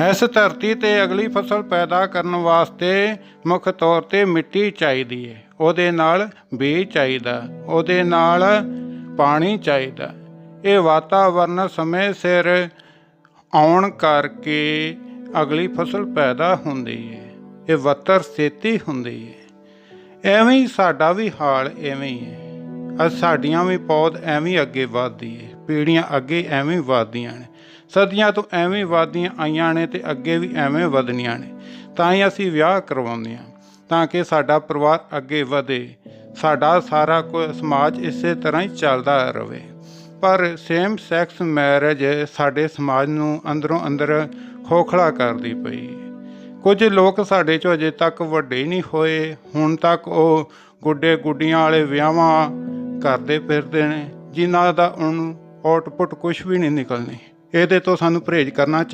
ਇਸ ਧਰਤੀ ਤੇ ਅਗਲੀ ਫਸਲ ਪੈਦਾ ਕਰਨ ਵਾਸਤੇ ਮੁੱਖ ਤੌਰ ਤੇ ਮਿੱਟੀ ਚਾਹੀਦੀ ਹੈ ਉਹਦੇ ਨਾਲ ਬੀਜ ਚਾਹੀਦਾ, ਉਹਦੇ ਨਾਲ ਪਾਣੀ ਚਾਹੀਦਾ। ਇਹ ਵਾਤਾਵਰਨ ਸਮੇਂ ਸਿਰ ਆਉਣ ਕਰਕੇ ਅਗਲੀ ਫਸਲ ਪੈਦਾ ਹੁੰਦੀ ਹੈ ਇਹ ਵੱਤਰ ਸੇਤੀ ਹੁੰਦੀ ਹੈ ਐਵੇਂ ਹੀ ਸਾਡਾ ਵੀ ਹਾਲ ਐਵੇਂ ਹੀ ਹੈ ਅੱਜ ਸਾਡੀਆਂ ਵੀ ਪੌਦ ਐਵੇਂ ਅੱਗੇ ਵਧਦੀ ਹੈ ਪੀੜ੍ਹੀਆਂ ਅੱਗੇ ਐਵੇਂ ਹੀ ਵਧਦੀਆਂ ਨੇ। ਸਦੀਆਂ ਤੋਂ ਐਵੇਂ ਹੀ ਵਧਦੀਆਂ ਆਈਆਂ ਨੇ ਤੇ ਅੱਗੇ ਵੀ ਐਵੇਂ ਵਧਣੀਆਂ ਨੇ। ਤਾਂ ਹੀ ਅਸੀਂ ਵਿਆਹ ਕਰਵਾਉਂਦੇ ਹਾਂ, ਤਾਂ ਕਿ ਸਾਡਾ ਪਰਿਵਾਰ ਅੱਗੇ ਵਧੇ। ਸਾਡਾ ਸਾਰਾ ਕੋਈ ਸਮਾਜ ਇਸੇ ਤਰ੍ਹਾਂ ਹੀ ਚੱਲਦਾ ਰਹੇ। ਪਰ ਸੇਮ ਸੈਕਸ ਮੈਰਿਜ ਸਾਡੇ ਸਮਾਜ ਨੂੰ ਅੰਦਰੋਂ ਅੰਦਰ ਖੋਖਲਾ ਕਰਦੀ ਪਈ। ਕੁਝ ਲੋਕ ਸਾਡੇ ਚੋਂ ਅਜੇ ਤੱਕ ਵੱਡੇ ਨਹੀਂ ਹੋਏ। ਹੁਣ ਤੱਕ ਉਹ ਗੁੱਡੇ ਗੁੱਡੀਆਂ ਵਾਲੇ ਵਿਆਹਾਂ ਕਰਦੇ ਫਿਰਦੇ ਨੇ, ਜਿਨ੍ਹਾਂ ਦਾ ਉਹਨੂੰ ਆਊਟਪੁੱਟ ਕੁਝ ਵੀ ਨਹੀਂ ਨਿਕਲਣੀ। ਇਹਦੇ ਤੋਂ ਸਾਨੂੰ ਪਰਹੇਜ਼ ਕਰਨਾ